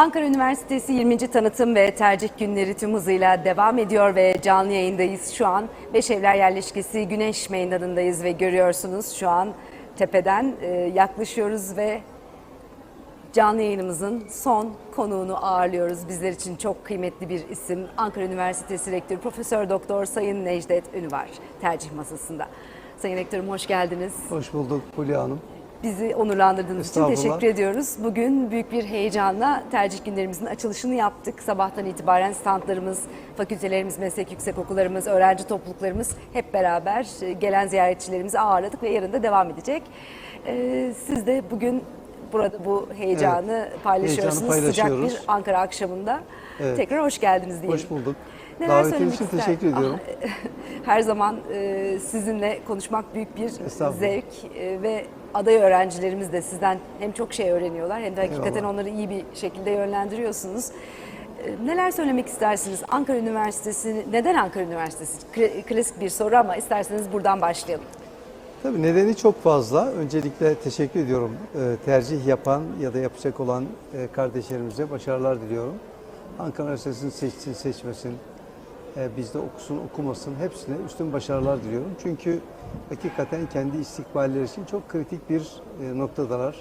Ankara Üniversitesi 20. Tanıtım ve Tercih Günleri tüm hızıyla devam ediyor ve canlı yayındayız şu an. Beşevler Yerleşkesi Güneş Meydanı'ndayız ve görüyorsunuz şu an tepeden e, yaklaşıyoruz ve canlı yayınımızın son konuğunu ağırlıyoruz. Bizler için çok kıymetli bir isim. Ankara Üniversitesi Rektörü Profesör Doktor Sayın Necdet Ünüvar tercih masasında. Sayın Rektörüm hoş geldiniz. Hoş bulduk Fulya Hanım. Bizi onurlandırdığınız için teşekkür ediyoruz. Bugün büyük bir heyecanla tercih günlerimizin açılışını yaptık. Sabahtan itibaren standlarımız, fakültelerimiz, meslek yüksekokullarımız, öğrenci topluluklarımız hep beraber e, gelen ziyaretçilerimizi ağırladık ve yarın da devam edecek. Ee, Siz de bugün burada bu heyecanı paylaşıyorsunuz. heyecanı Sıcak bir Ankara akşamında. Evet. Tekrar hoş geldiniz diyelim. Hoş bulduk. Neler Davetiniz için ister- teşekkür ediyorum. Ah, Her zaman e, sizinle konuşmak büyük bir zevk e, ve aday öğrencilerimiz de sizden hem çok şey öğreniyorlar hem de hakikaten Eyvallah. onları iyi bir şekilde yönlendiriyorsunuz. E, Neler söylemek istersiniz? Ankara Üniversitesi, neden Ankara Üniversitesi? Kla- Klasik bir soru ama isterseniz buradan başlayalım. Tabii nedeni çok fazla. Öncelikle teşekkür ediyorum. Ee, tercih yapan ya da yapacak olan e, kardeşlerimize başarılar diliyorum. Ankara Üniversitesi'ni seçsin, seçmesin, e, bizde okusun, okumasın hepsine üstün başarılar diliyorum. Çünkü hakikaten kendi istikballeri için çok kritik bir e, noktadalar.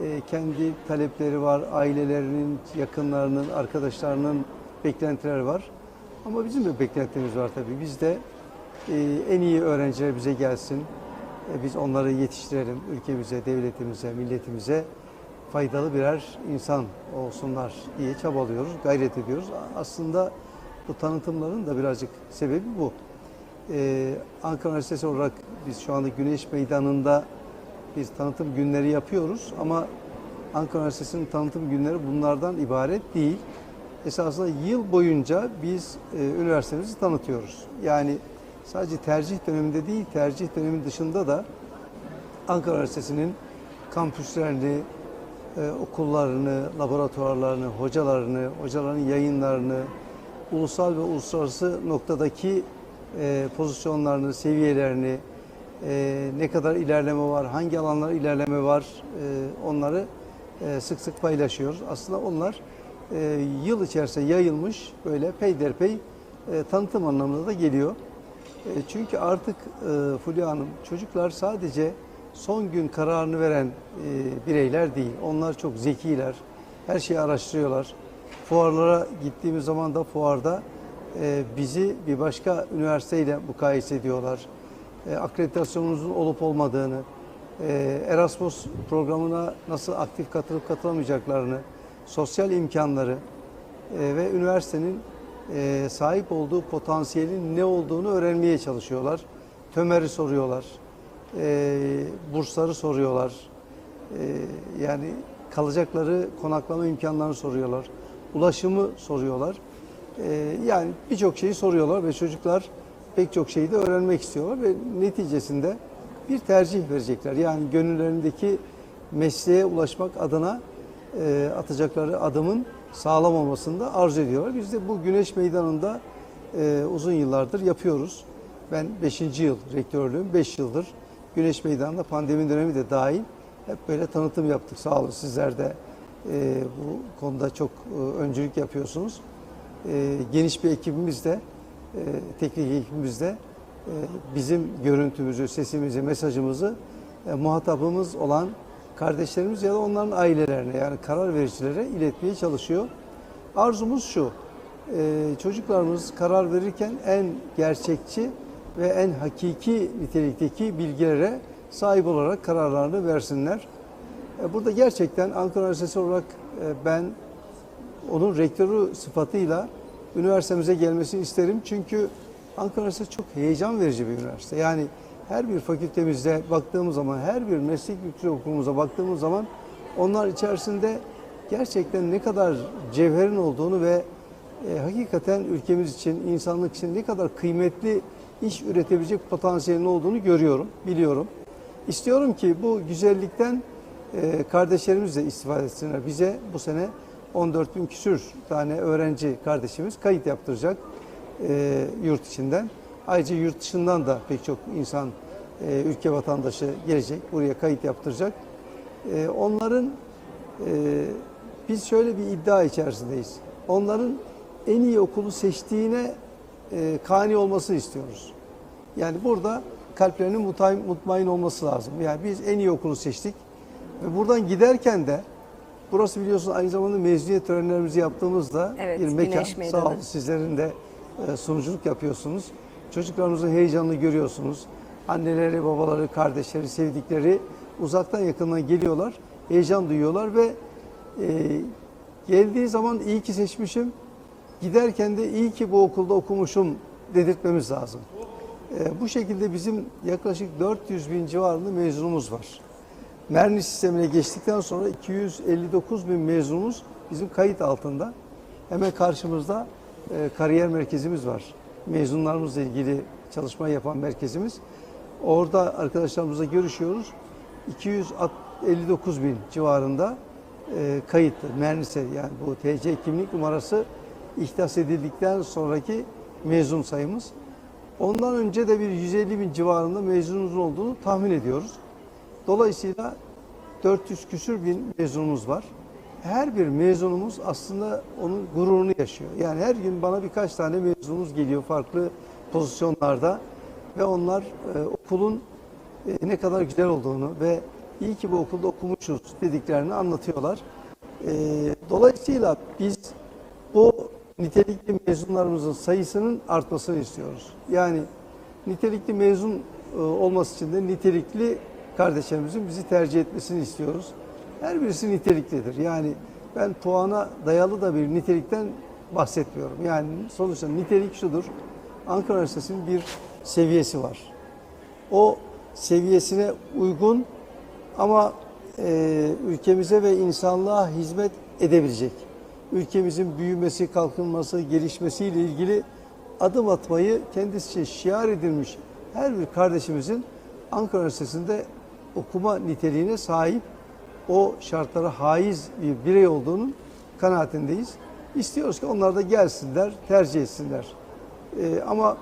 E, kendi talepleri var, ailelerinin, yakınlarının, arkadaşlarının beklentileri var. Ama bizim de beklentimiz var tabii. Biz de e, en iyi öğrenciler bize gelsin. Biz onları yetiştirelim. Ülkemize, devletimize, milletimize faydalı birer insan olsunlar diye çabalıyoruz, gayret ediyoruz. Aslında bu tanıtımların da birazcık sebebi bu. Ee, Ankara Üniversitesi olarak biz şu anda Güneş Meydanı'nda biz tanıtım günleri yapıyoruz ama Ankara Üniversitesi'nin tanıtım günleri bunlardan ibaret değil. Esasında yıl boyunca biz e, üniversitemizi tanıtıyoruz. Yani sadece tercih döneminde değil, tercih dönemi dışında da Ankara Üniversitesi'nin kampüslerini, e, okullarını, laboratuvarlarını, hocalarını, hocaların yayınlarını, ulusal ve uluslararası noktadaki e, pozisyonlarını, seviyelerini, e, ne kadar ilerleme var, hangi alanlar ilerleme var, e, onları sık sık paylaşıyoruz. Aslında onlar yıl içerisinde yayılmış böyle peyderpey e, tanıtım anlamında da geliyor. Çünkü artık e, Fulya Hanım çocuklar sadece son gün kararını veren bireyler değil. Onlar çok zekiler. Her şeyi araştırıyorlar. Fuarlara gittiğimiz zaman da fuarda e, bizi bir başka üniversiteyle mukayese ediyorlar. E, akreditasyonumuzun olup olmadığını, e, Erasmus programına nasıl aktif katılıp katılamayacaklarını, sosyal imkanları e, ve üniversitenin sahip olduğu potansiyelin ne olduğunu öğrenmeye çalışıyorlar. Tömer'i soruyorlar, bursları soruyorlar, yani kalacakları konaklama imkanlarını soruyorlar, ulaşımı soruyorlar. E, yani birçok şeyi soruyorlar ve çocuklar pek çok şeyi de öğrenmek istiyorlar ve neticesinde bir tercih verecekler. Yani gönüllerindeki mesleğe ulaşmak adına e, atacakları adımın sağlam olmasını da arzu ediyorlar. Biz de bu Güneş Meydanı'nda e, uzun yıllardır yapıyoruz. Ben 5. yıl rektörlüğüm, 5 yıldır Güneş Meydanı'nda pandemi dönemi de dahil hep böyle tanıtım yaptık. Sağ olun sizler de e, bu konuda çok e, öncülük yapıyorsunuz. E, geniş bir ekibimiz de, e, teknik ekibimiz de e, bizim görüntümüzü, sesimizi, mesajımızı e, muhatabımız olan kardeşlerimiz ya da onların ailelerine yani karar vericilere iletmeye çalışıyor. Arzumuz şu, e, çocuklarımız karar verirken en gerçekçi ve en hakiki nitelikteki bilgilere sahip olarak kararlarını versinler. E, Burada gerçekten Ankara Üniversitesi olarak e, ben onun rektörü sıfatıyla üniversitemize gelmesini isterim. Çünkü Ankara Üniversitesi çok heyecan verici bir üniversite. Yani her bir fakültemizde baktığımız zaman, her bir meslek yüksek okulumuza baktığımız zaman onlar içerisinde gerçekten ne kadar cevherin olduğunu ve e, hakikaten ülkemiz için, insanlık için ne kadar kıymetli iş üretebilecek potansiyelin olduğunu görüyorum, biliyorum. İstiyorum ki bu güzellikten e, kardeşlerimiz de istifade etsinler. Bize bu sene 14 bin küsür tane öğrenci kardeşimiz kayıt yaptıracak e, yurt içinden. Ayrıca yurt dışından da pek çok insan, e, ülke vatandaşı gelecek, buraya kayıt yaptıracak. E, onların e, biz şöyle bir iddia içerisindeyiz. Onların en iyi okulu seçtiğine e, kani olmasını istiyoruz. Yani burada kalplerinin mutmain olması lazım. Yani biz en iyi okulu seçtik ve buradan giderken de burası biliyorsun aynı zamanda mezuniyet törenlerimizi yaptığımızda Evet, bir mekan. Sağ olun sizlerin de e, sunuculuk yapıyorsunuz. Çocuklarımızın heyecanını görüyorsunuz. Anneleri, babaları, kardeşleri, sevdikleri uzaktan yakından geliyorlar. Heyecan duyuyorlar ve e, geldiği zaman iyi ki seçmişim. Giderken de iyi ki bu okulda okumuşum dedirtmemiz lazım. E, bu şekilde bizim yaklaşık 400 bin civarında mezunumuz var. Merni sistemine geçtikten sonra 259 bin mezunumuz bizim kayıt altında. Hemen karşımızda e, kariyer merkezimiz var. Mezunlarımızla ilgili çalışma yapan merkezimiz. Orada arkadaşlarımızla görüşüyoruz. 259 bin civarında e, kayıtlı. Mernise yani bu TC kimlik numarası ihdas edildikten sonraki mezun sayımız. Ondan önce de bir 150 bin civarında mezunumuzun olduğunu tahmin ediyoruz. Dolayısıyla 400 küsür bin mezunumuz var. Her bir mezunumuz aslında onun gururunu yaşıyor. Yani her gün bana birkaç tane mezunumuz geliyor farklı pozisyonlarda ve onlar e, okulun e, ne kadar güzel olduğunu ve iyi ki bu okulda okumuşuz dediklerini anlatıyorlar. E, dolayısıyla biz bu nitelikli mezunlarımızın sayısının artmasını istiyoruz. Yani nitelikli mezun e, olması için de nitelikli kardeşlerimizin bizi tercih etmesini istiyoruz. Her birisi niteliklidir. Yani ben puana dayalı da bir nitelikten bahsetmiyorum. Yani sonuçta nitelik şudur. Ankara Üniversitesi'nin bir seviyesi var. O seviyesine uygun ama e, ülkemize ve insanlığa hizmet edebilecek. Ülkemizin büyümesi, kalkınması, gelişmesiyle ilgili adım atmayı kendisi şiar edilmiş her bir kardeşimizin Ankara Üniversitesi'nde okuma niteliğine sahip o şartlara haiz bir birey olduğunun kanaatindeyiz. İstiyoruz ki onlar da gelsinler, tercih etsinler. Ee, ama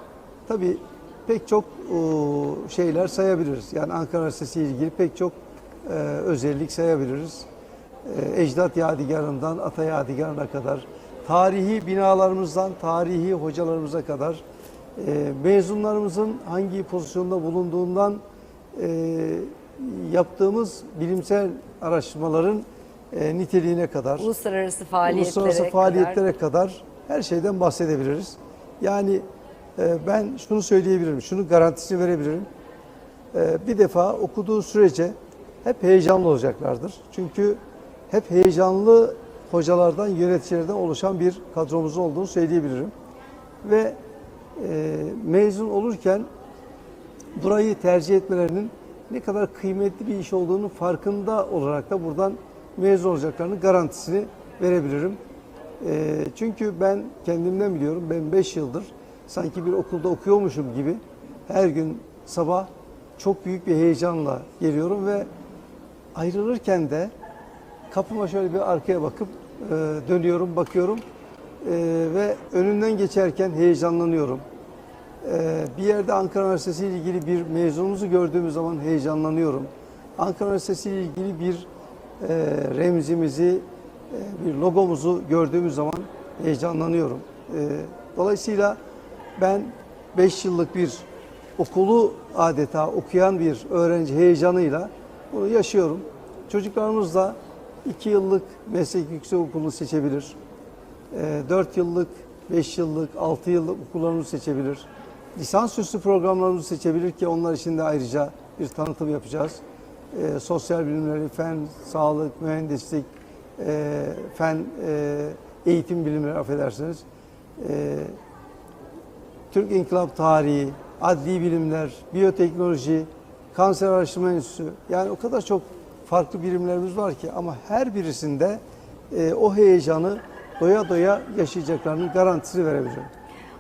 tabii pek çok o, şeyler sayabiliriz. Yani Ankara Üniversitesi ile ilgili pek çok e, özellik sayabiliriz. E, ecdat yadigarından ata yadigarına kadar, tarihi binalarımızdan tarihi hocalarımıza kadar, e, mezunlarımızın hangi pozisyonda bulunduğundan e, yaptığımız bilimsel araştırmaların e, niteliğine kadar, Uluslararası faaliyetlere uluslararası kadar. faaliyetlere kadar her şeyden bahsedebiliriz. Yani e, ben şunu söyleyebilirim, şunu garantisini verebilirim. E, bir defa okuduğu sürece hep heyecanlı olacaklardır. Çünkü hep heyecanlı hocalardan, yöneticilerden oluşan bir kadromuzun olduğunu söyleyebilirim. Ve e, mezun olurken burayı tercih etmelerinin ne kadar kıymetli bir iş olduğunu farkında olarak da buradan mezun olacaklarının garantisini verebilirim. E, çünkü ben kendimden biliyorum, ben 5 yıldır sanki bir okulda okuyormuşum gibi her gün sabah çok büyük bir heyecanla geliyorum ve ayrılırken de kapıma şöyle bir arkaya bakıp e, dönüyorum, bakıyorum e, ve önünden geçerken heyecanlanıyorum. E, bir yerde Ankara Üniversitesi ile ilgili bir mezunumuzu gördüğümüz zaman heyecanlanıyorum. Ankara Üniversitesi ile ilgili bir e, remzimizi, e, bir logomuzu gördüğümüz zaman heyecanlanıyorum. E, dolayısıyla ben 5 yıllık bir okulu adeta okuyan bir öğrenci heyecanıyla bunu yaşıyorum. Çocuklarımız da 2 yıllık meslek yüksek okulunu seçebilir. 4 yıllık, 5 yıllık, 6 yıllık okullarımızı seçebilir. Lisansüstü programlarımızı seçebilir ki onlar için de ayrıca bir tanıtım yapacağız. Ee, sosyal bilimleri, fen, sağlık, mühendislik, e, fen, e, eğitim bilimleri affedersiniz. E, Türk İnkılap Tarihi, adli bilimler, biyoteknoloji, kanser araştırma enstitüsü. Yani o kadar çok farklı birimlerimiz var ki ama her birisinde e, o heyecanı doya doya yaşayacaklarının garantisini verebilirim.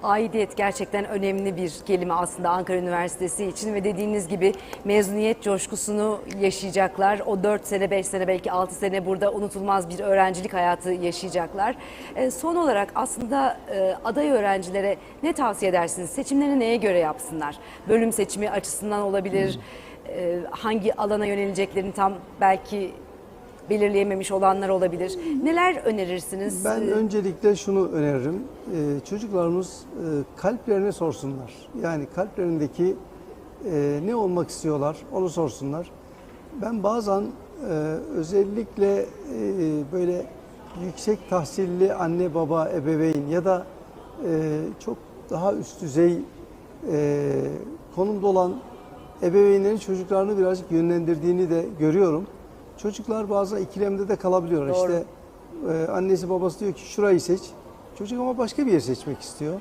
Aidiyet gerçekten önemli bir kelime aslında Ankara Üniversitesi için ve dediğiniz gibi mezuniyet coşkusunu yaşayacaklar. O 4 sene, 5 sene, belki 6 sene burada unutulmaz bir öğrencilik hayatı yaşayacaklar. E, son olarak aslında e, aday öğrencilere ne tavsiye edersiniz? Seçimlerini neye göre yapsınlar? Bölüm seçimi açısından olabilir. E, hangi alana yöneleceklerini tam belki belirleyememiş olanlar olabilir. Neler önerirsiniz? Ben Ee, öncelikle şunu öneririm. Ee, çocuklarımız e, kalplerine sorsunlar. Yani kalplerindeki e, ne olmak istiyorlar onu sorsunlar. Ben bazen e, özellikle e, böyle yüksek tahsilli anne baba ebeveyn ya da e, çok daha üst düzey e, konumda olan ebeveynlerin çocuklarını birazcık yönlendirdiğini de görüyorum. Çocuklar bazen ikilemde de kalabiliyorlar. Doğru. İşte ee, annesi babası diyor ki şurayı seç. Çocuk ama başka bir yer seçmek istiyor.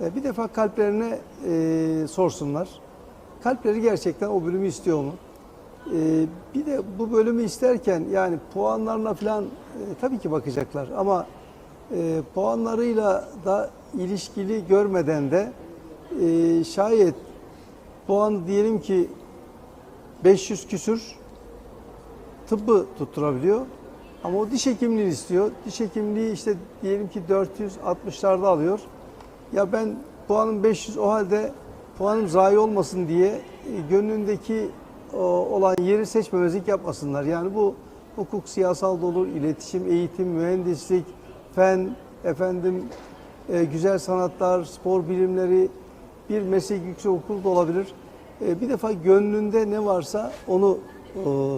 Ee, bir defa kalplerine e, sorsunlar. Kalpleri gerçekten o bölümü istiyor mu? Ee, bir de bu bölümü isterken yani puanlarına falan e, tabii ki bakacaklar ama e, puanlarıyla da ilişkili görmeden de e, şayet puan diyelim ki 500 küsür tıbbı tutturabiliyor. Ama o diş hekimliği istiyor. Diş hekimliği işte diyelim ki 460'larda alıyor. Ya ben puanım 500 o halde puanım zayi olmasın diye e, gönlündeki olan yeri seçmemezlik yapmasınlar. Yani bu hukuk, siyasal da olur, iletişim, eğitim, mühendislik, fen, efendim e, güzel sanatlar, spor bilimleri, bir meslek yüksek okul da olabilir. E, bir defa gönlünde ne varsa onu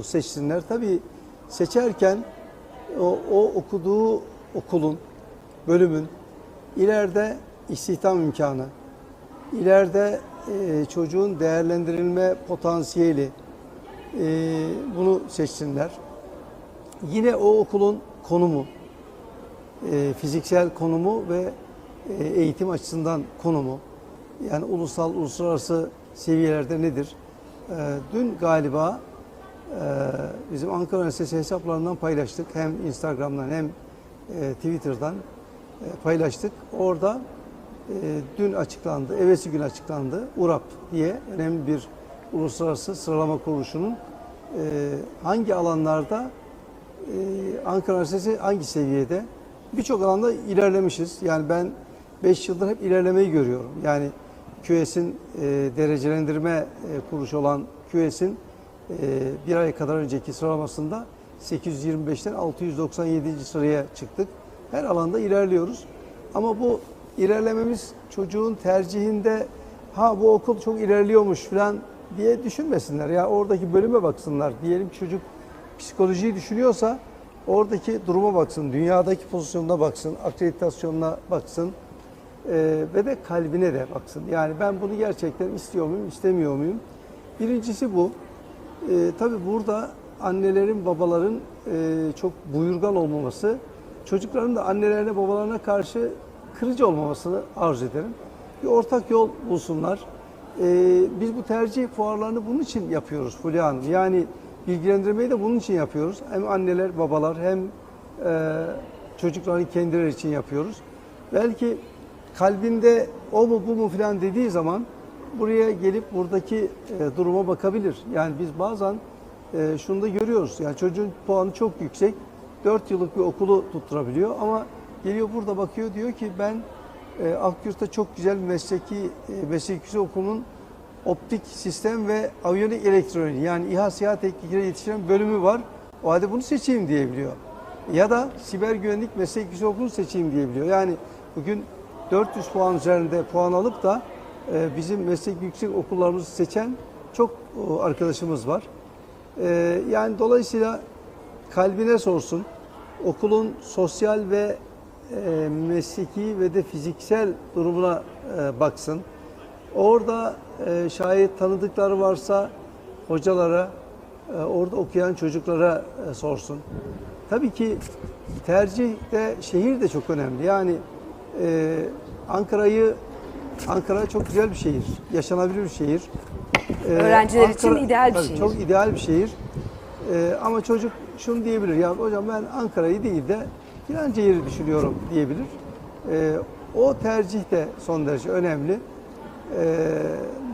seçsinler. Tabii seçerken o, o okuduğu okulun, bölümün ileride istihdam imkanı, ileride e, çocuğun değerlendirilme potansiyeli e, bunu seçsinler. Yine o okulun konumu, e, fiziksel konumu ve eğitim açısından konumu, yani ulusal, uluslararası seviyelerde nedir? Dün galiba bizim Ankara Üniversitesi hesaplarından paylaştık. Hem Instagram'dan hem e, Twitter'dan e, paylaştık. Orada e, dün açıklandı, evvelsi gün açıklandı. URAP diye önemli bir uluslararası sıralama kuruluşunun hangi alanlarda Ankara Üniversitesi hangi seviyede? Birçok alanda ilerlemişiz. Yani ben 5 yıldır hep ilerlemeyi görüyorum. Yani QS'in derecelendirme kuruluşu olan QS'in bir ay kadar önceki sıralamasında 825'ten 697. sıraya çıktık. Her alanda ilerliyoruz. Ama bu ilerlememiz çocuğun tercihinde ha bu okul çok ilerliyormuş falan diye düşünmesinler. Ya oradaki bölüme baksınlar. Diyelim çocuk psikolojiyi düşünüyorsa oradaki duruma baksın, dünyadaki pozisyonuna baksın, akreditasyonuna baksın e, ve de kalbine de baksın. Yani ben bunu gerçekten istiyor muyum, istemiyor muyum? Birincisi bu. E, tabii burada annelerin, babaların e, çok buyurgan olmaması, çocukların da annelerine, babalarına karşı kırıcı olmamasını arzu ederim. Bir ortak yol bulsunlar. E, biz bu tercih fuarlarını bunun için yapıyoruz Fulya Hanım. Yani bilgilendirmeyi de bunun için yapıyoruz. Hem anneler, babalar hem e, çocukların kendileri için yapıyoruz. Belki kalbinde o mu bu mu filan dediği zaman buraya gelip buradaki e, duruma bakabilir. Yani biz bazen e, şunu da görüyoruz. Yani çocuğun puanı çok yüksek. 4 yıllık bir okulu tutturabiliyor ama geliyor burada bakıyor diyor ki ben e, Akyurt'ta çok güzel mesleki e, meslek yüksek okulunun optik sistem ve aviyonik elektronik yani İHA SİHA teknikleri yetiştiren bölümü var. O halde bunu seçeyim diyebiliyor. Ya da siber güvenlik meslek yüksek okulu seçeyim diyebiliyor. Yani bugün 400 puan üzerinde puan alıp da bizim meslek yüksek okullarımızı seçen çok o, arkadaşımız var. E, yani dolayısıyla kalbine sorsun. Okulun sosyal ve e, mesleki ve de fiziksel durumuna e, baksın. Orada e, şayet tanıdıkları varsa hocalara, e, orada okuyan çocuklara e, sorsun. Tabii ki tercihte şehir de çok önemli. Yani e, Ankara'yı Ankara çok güzel bir şehir, yaşanabilir bir şehir. E, Öğrenciler için ideal bir tabii şehir. Çok ideal bir şehir. E, ama çocuk şunu diyebilir, ya hocam ben Ankara'yı değil de filanca yeri düşünüyorum diyebilir. E, o tercih de son derece önemli. E,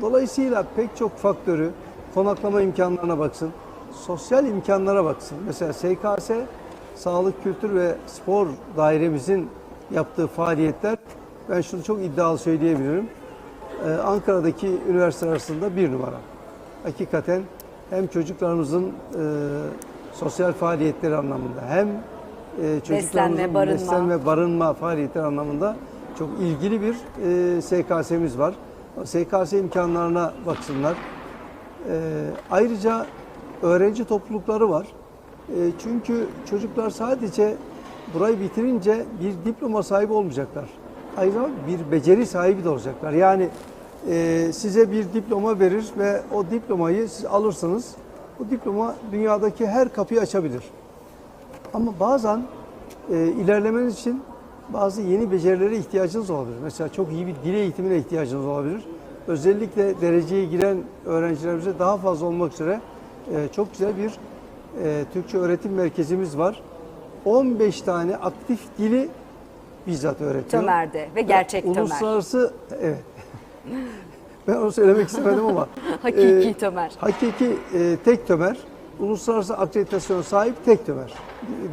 dolayısıyla pek çok faktörü, konaklama imkanlarına baksın, sosyal imkanlara baksın. Mesela SKS, Sağlık, Kültür ve Spor Dairemizin yaptığı faaliyetler, ben şunu çok iddialı söyleyebilirim. Ee, Ankara'daki üniversiteler arasında bir numara. Hakikaten hem çocuklarımızın e, sosyal faaliyetleri anlamında hem e, çocuklarımızın barınma. beslenme, barınma faaliyetleri anlamında çok ilgili bir e, SKS'miz var. SKS imkanlarına baksınlar. E, ayrıca öğrenci toplulukları var. E, çünkü çocuklar sadece burayı bitirince bir diploma sahibi olmayacaklar. Aynı zamanda bir beceri sahibi de olacaklar. Yani e, size bir diploma verir ve o diplomayı siz alırsınız. Bu diploma dünyadaki her kapıyı açabilir. Ama bazen e, ilerlemeniz için bazı yeni becerilere ihtiyacınız olabilir. Mesela çok iyi bir dil eğitimine ihtiyacınız olabilir. Özellikle dereceye giren öğrencilerimize daha fazla olmak üzere e, çok güzel bir e, Türkçe öğretim merkezimiz var. 15 tane aktif dili bizzat öğretiyor. Tömer'de ve gerçek Tömer. Uluslararası, evet. ben onu söylemek istemedim ama. Hakiki e, Tömer. Hakiki e, tek tömer, uluslararası akreditasyona sahip tek tömer.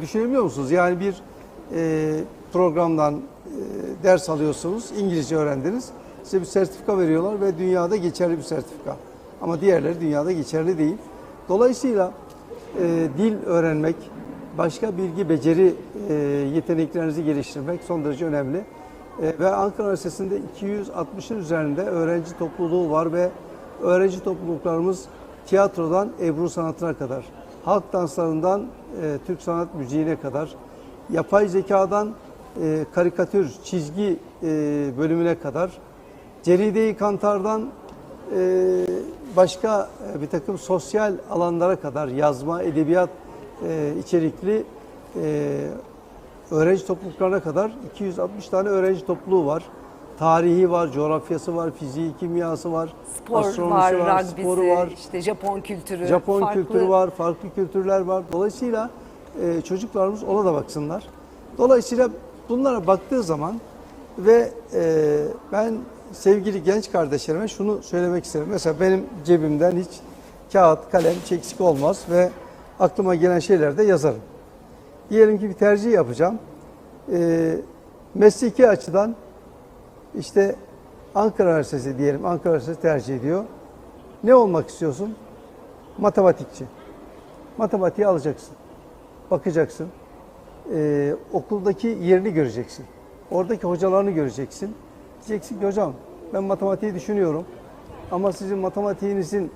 Düşünebiliyor musunuz? Yani bir e, programdan e, ders alıyorsunuz, İngilizce öğrendiniz. Size bir sertifika veriyorlar ve dünyada geçerli bir sertifika. Ama diğerleri dünyada geçerli değil. Dolayısıyla e, dil öğrenmek, başka bilgi, beceri e, yeteneklerinizi geliştirmek son derece önemli. E, ve Ankara Üniversitesi'nde 260'ın üzerinde öğrenci topluluğu var ve öğrenci topluluklarımız tiyatrodan Ebru sanatına kadar, halk danslarından e, Türk sanat müziğine kadar, yapay zekadan e, karikatür, çizgi e, bölümüne kadar, ceride-i kantardan e, başka e, bir takım sosyal alanlara kadar yazma, edebiyat e, içerikli e, öğrenci topluluklarına kadar 260 tane öğrenci topluluğu var. Tarihi var, coğrafyası var, fiziği, kimyası var, Spor astronomisi var, var, sporu var, işte Japon kültürü. Japon farklı- kültürü var, farklı kültürler var. Dolayısıyla e, çocuklarımız ona da baksınlar. Dolayısıyla bunlara baktığı zaman ve e, ben sevgili genç kardeşlerime şunu söylemek isterim. Mesela benim cebimden hiç kağıt, kalem hiç eksik olmaz ve aklıma gelen şeyler de yazarım. Diyelim ki bir tercih yapacağım. E, mesleki açıdan işte Ankara Üniversitesi diyelim, Ankara Üniversitesi tercih ediyor. Ne olmak istiyorsun? Matematikçi. Matematiği alacaksın. Bakacaksın. Ee, okuldaki yerini göreceksin. Oradaki hocalarını göreceksin. Diyeceksin ki hocam ben matematiği düşünüyorum. Ama sizin matematiğinizin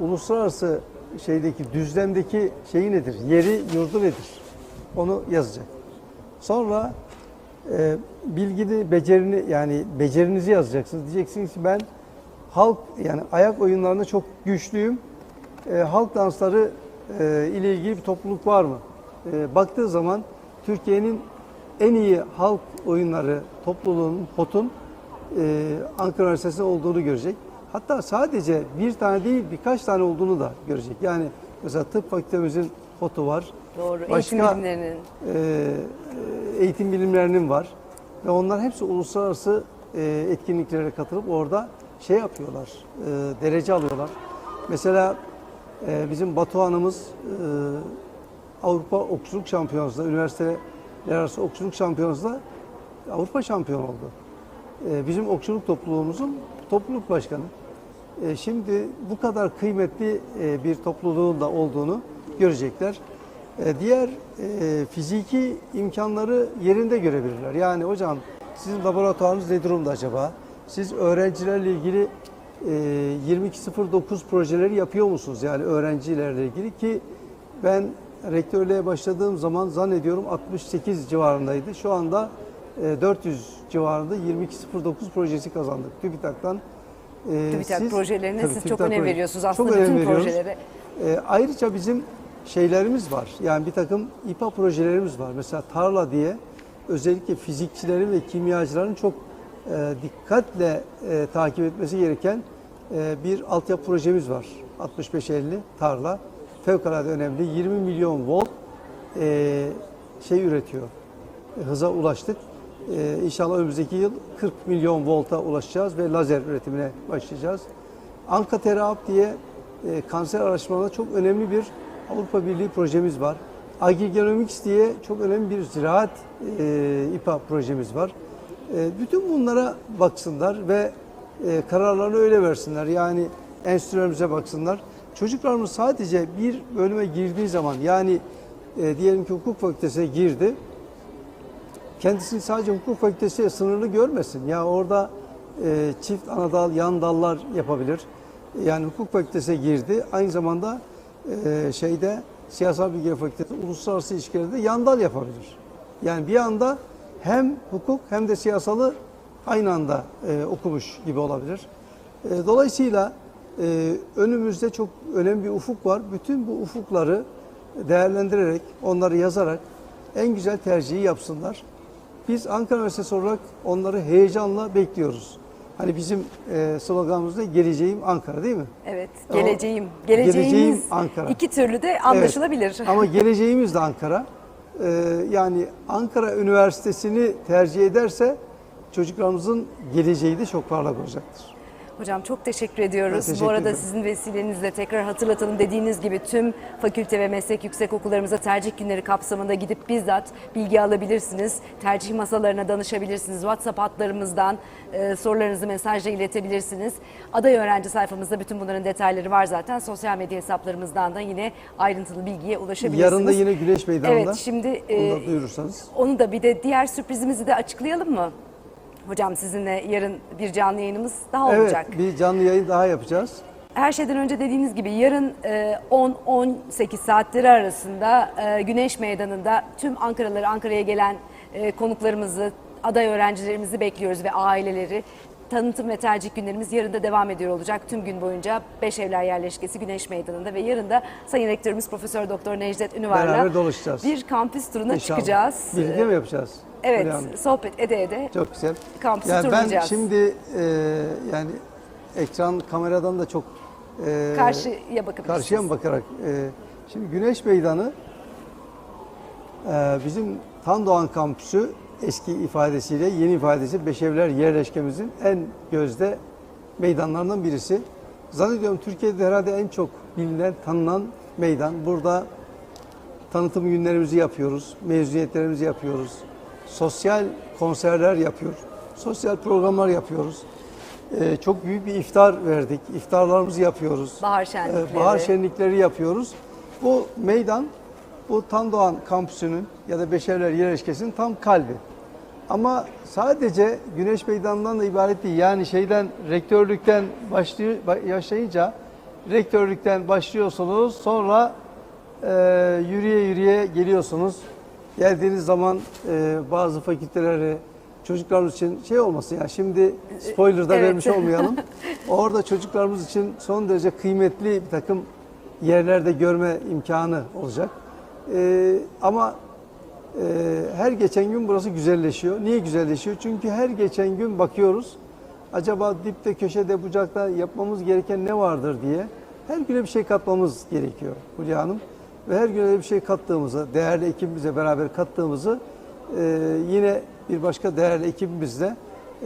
uluslararası şeydeki düzlemdeki şeyi nedir? Yeri, yurdu nedir? Onu yazacak. Sonra e, bilgini, becerini yani becerinizi yazacaksınız. Diyeceksiniz ki ben halk yani ayak oyunlarında çok güçlüyüm. E, halk dansları e, ile ilgili bir topluluk var mı? E, baktığı zaman Türkiye'nin en iyi halk oyunları topluluğunun, HOT'un e, Ankara Üniversitesi'nde olduğunu görecek. Hatta sadece bir tane değil birkaç tane olduğunu da görecek. Yani mesela tıp fakültemizin HOT'u var. Doğru, Başka- eğitim bilimlerinin. e, eğitim bilimlerinin var ve onlar hepsi uluslararası e, etkinliklere katılıp orada şey yapıyorlar, e, derece alıyorlar. Mesela e, bizim Batuhan'ımız e, Avrupa Okçuluk Şampiyonası'nda, üniversiteler arası okçuluk şampiyonası'nda Avrupa şampiyonu oldu. E, bizim okçuluk topluluğumuzun topluluk başkanı. E, şimdi bu kadar kıymetli e, bir topluluğun da olduğunu görecekler. E, Diğer fiziki imkanları yerinde görebilirler. Yani hocam sizin laboratuvarınız ne durumda acaba? Siz öğrencilerle ilgili e, 2209 projeleri yapıyor musunuz? Yani öğrencilerle ilgili ki ben rektörlüğe başladığım zaman zannediyorum 68 civarındaydı. Şu anda e, 400 civarında 2209 projesi kazandık TÜBİTAK'tan. E, TÜBİTAK projelerine Tabii, siz çok TÜBİTAK önem proje- veriyorsunuz Çok aslında önem bütün projelere. E, ayrıca bizim şeylerimiz var. Yani bir takım İPA projelerimiz var. Mesela tarla diye özellikle fizikçilerin ve kimyacıların çok e, dikkatle e, takip etmesi gereken e, bir altyapı projemiz var. 65-50 tarla. Fevkalade önemli. 20 milyon volt e, şey üretiyor. E, hıza ulaştık. E, inşallah önümüzdeki yıl 40 milyon volta ulaşacağız ve lazer üretimine başlayacağız. Anka Teraap diye e, kanser araştırmalarında çok önemli bir Avrupa Birliği projemiz var. Agrigenomics diye çok önemli bir ziraat e, İPA projemiz var. E, bütün bunlara baksınlar ve e, kararlarını öyle versinler. Yani enstitülerimize baksınlar. Çocuklarımız sadece bir bölüme girdiği zaman yani e, diyelim ki hukuk fakültesine girdi. Kendisini sadece hukuk fakültesiyle sınırlı görmesin. Ya orada e, çift ana dal, yan dallar yapabilir. Yani hukuk fakültesine girdi. Aynı zamanda e, şeyde siyasal bilgi fakültesi, uluslararası ilişkilerde yan dal yapabilir. Yani bir anda hem hukuk hem de siyasalı aynı anda e, okumuş gibi olabilir. E, dolayısıyla e, önümüzde çok önemli bir ufuk var. Bütün bu ufukları değerlendirerek, onları yazarak en güzel tercihi yapsınlar. Biz Ankara Üniversitesi olarak onları heyecanla bekliyoruz. Hani bizim e, sloganımız da geleceğim Ankara değil mi? Evet, geleceğim. Geleceğimiz geleceğim Ankara. iki türlü de anlaşılabilir. Evet, ama geleceğimiz de Ankara. Ee, yani Ankara Üniversitesi'ni tercih ederse çocuklarımızın geleceği de çok parlak olacaktır. Hocam çok teşekkür ediyoruz. Ben teşekkür Bu arada ederim. sizin vesilenizle tekrar hatırlatalım. Dediğiniz gibi tüm fakülte ve meslek yüksek okullarımıza tercih günleri kapsamında gidip bizzat bilgi alabilirsiniz. Tercih masalarına danışabilirsiniz. WhatsApp hatlarımızdan e, sorularınızı mesajla iletebilirsiniz. Aday öğrenci sayfamızda bütün bunların detayları var zaten. Sosyal medya hesaplarımızdan da yine ayrıntılı bilgiye ulaşabilirsiniz. Yarın da yine Güneş Meydanı'nda. Evet şimdi e, Onu da duyurursanız. onu da bir de diğer sürprizimizi de açıklayalım mı? Hocam sizinle yarın bir canlı yayınımız daha olacak. Evet, bir canlı yayın daha yapacağız. Her şeyden önce dediğiniz gibi yarın e, 10-18 saatleri arasında e, Güneş Meydanı'nda tüm Ankaralıları Ankara'ya gelen e, konuklarımızı, aday öğrencilerimizi bekliyoruz ve aileleri. Tanıtım ve tercih günlerimiz yarın da devam ediyor olacak. Tüm gün boyunca Beş Evler Yerleşkesi Güneş Meydanı'nda ve yarın da Sayın Rektörümüz Profesör Doktor Necdet Ünüvar'la bir kampüs turuna İnşallah. çıkacağız. Birlikte mi yapacağız? Evet, Hanım? sohbet ede ede Çok güzel. kampüsü Yani ben şimdi e, yani ekran kameradan da çok e, Karşıya bakabilirsiniz. karşıya mı bakarak e, şimdi Güneş Meydanı e, bizim Tandoğan kampüsü eski ifadesiyle yeni ifadesi Beşevler yerleşkemizin en gözde meydanlarından birisi. Zannediyorum Türkiye'de herhalde en çok bilinen, tanınan meydan. Burada tanıtım günlerimizi yapıyoruz, mezuniyetlerimizi yapıyoruz. Sosyal konserler yapıyoruz, sosyal programlar yapıyoruz. Ee, çok büyük bir iftar verdik, iftarlarımızı yapıyoruz. Bahar şenlikleri. Ee, bahar şenlikleri yapıyoruz. Bu meydan, bu Tandoğan kampüsünün ya da Beşevler Yerleşkesi'nin tam kalbi. Ama sadece Güneş Meydanı'ndan da ibaret değil. Yani şeyden, rektörlükten başlıyor, yaşayınca rektörlükten başlıyorsunuz, sonra e, yürüye yürüye geliyorsunuz. Geldiğiniz zaman e, bazı fakülteleri çocuklarımız için şey olmasın ya şimdi spoiler da Evet. vermiş olmayalım. Orada çocuklarımız için son derece kıymetli bir takım yerlerde görme imkanı olacak. E, ama ee, her geçen gün burası güzelleşiyor. Niye güzelleşiyor? Çünkü her geçen gün bakıyoruz. Acaba dipte, köşede, bucakta yapmamız gereken ne vardır diye. Her güne bir şey katmamız gerekiyor Hülya Hanım. Ve her güne bir şey kattığımızı, değerli ekibimizle beraber kattığımızı e, yine bir başka değerli ekibimizle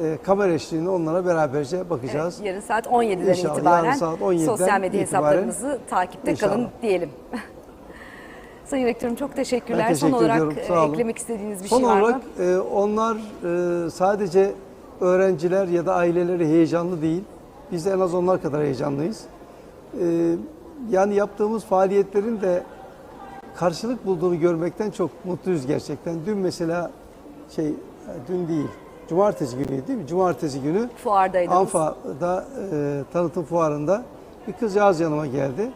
e, kamera eşliğinde onlara beraberce bakacağız. Evet, yarın saat 17'den İnşallah, itibaren saat 17'den sosyal medya itibaren hesaplarımızı takipte İnşallah. kalın diyelim. Sayın Rektörüm çok teşekkürler. Ben teşekkür Son olarak ediyorum, eklemek istediğiniz bir Son şey var olarak mı? e, onlar e, sadece öğrenciler ya da aileleri heyecanlı değil. Biz de en az onlar kadar heyecanlıyız. E, yani yaptığımız faaliyetlerin de karşılık bulduğunu görmekten çok mutluyuz gerçekten. Dün mesela şey dün değil, cumartesi günü değil mi? Cumartesi günü Fuardaydınız. Anfa'da e, tanıtım fuarında bir kızcağız yanıma geldi.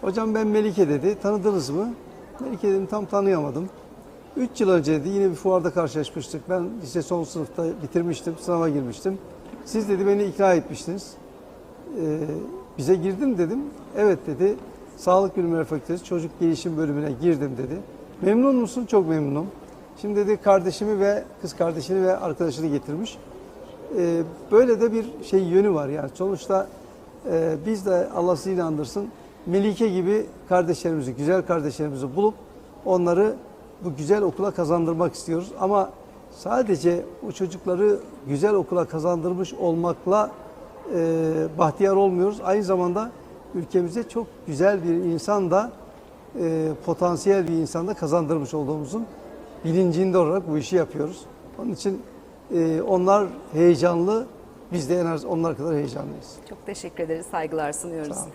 Hocam ben Melike dedi. Tanıdınız mı? Melike dedim tam tanıyamadım. 3 yıl önce dedi yine bir fuarda karşılaşmıştık. Ben lise son sınıfta bitirmiştim, sınava girmiştim. Siz dedi beni ikna etmiştiniz. Ee, bize girdin dedim. Evet dedi. Sağlık Bilimleri Fakültesi Çocuk Gelişim Bölümüne girdim dedi. Memnun musun? Çok memnunum. Şimdi dedi kardeşimi ve kız kardeşini ve arkadaşını getirmiş. Ee, böyle de bir şey yönü var yani sonuçta e, biz de Allah sizi inandırsın Melike gibi kardeşlerimizi, güzel kardeşlerimizi bulup onları bu güzel okula kazandırmak istiyoruz. Ama sadece o çocukları güzel okula kazandırmış olmakla e, bahtiyar olmuyoruz. Aynı zamanda ülkemize çok güzel bir insan da e, potansiyel bir insan da kazandırmış olduğumuzun bilincinde olarak bu işi yapıyoruz. Onun için ee, onlar heyecanlı, biz de en az onlar kadar heyecanlıyız. Çok teşekkür ederiz. Saygılar sunuyoruz. Olun.